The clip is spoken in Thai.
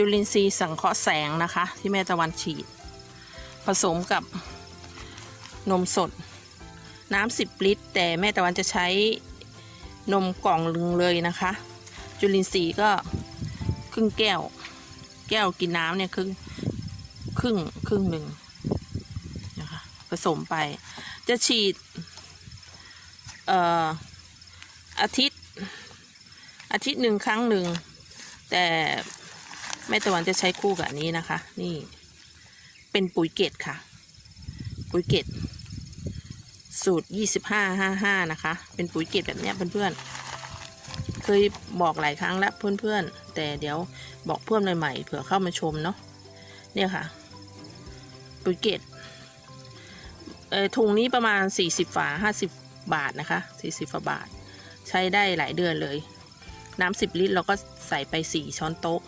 จุลินทรีย์สังเคราะห์แสงนะคะ ที่แม่ตะวันฉีด ผสมกับนมสด น้ำสิบลิตร แต่แม่ตะวันจะใช้นมกล่องลึงเลยนะคะ จุลินทรีย์ก็ครึ่งแก้ว แก้วกินน้ำเนี่ยครึ่งครึ่งครึ่งหนึ่งนะคะผสมไป จะฉีดเอ่ออาทิตย์อาทิตย์หนึ่งครั้งหนึ่งแต่ แม่ตะวันจะใช้คู่กับอันนี้นะคะ นี่ เป็นปุ๋ยเกตค่ะ ปุ๋ยเกตสูตรยี่สิบห้าห้าห้านะคะ เป็นปุ๋ยเกตแบบเนี้ยเพื่อนๆ เคยบอกหลายครั้งแล้วเพื่อนๆ แต่เดี๋ยวบอกเพื่อนใหม่ๆเผื่อเข้ามาชมเนาะ เนี่ยค่ะ ปุ๋ยเกตเออถุงนี้ประมาณสี่สิบฝาห้าสิบบาทนะคะสี่สิบฝาบาท ใช้ได้หลายเดือนเลย น้ำสิบลิตรเราก็ใส่ไปสี่ช้อนโต๊ะ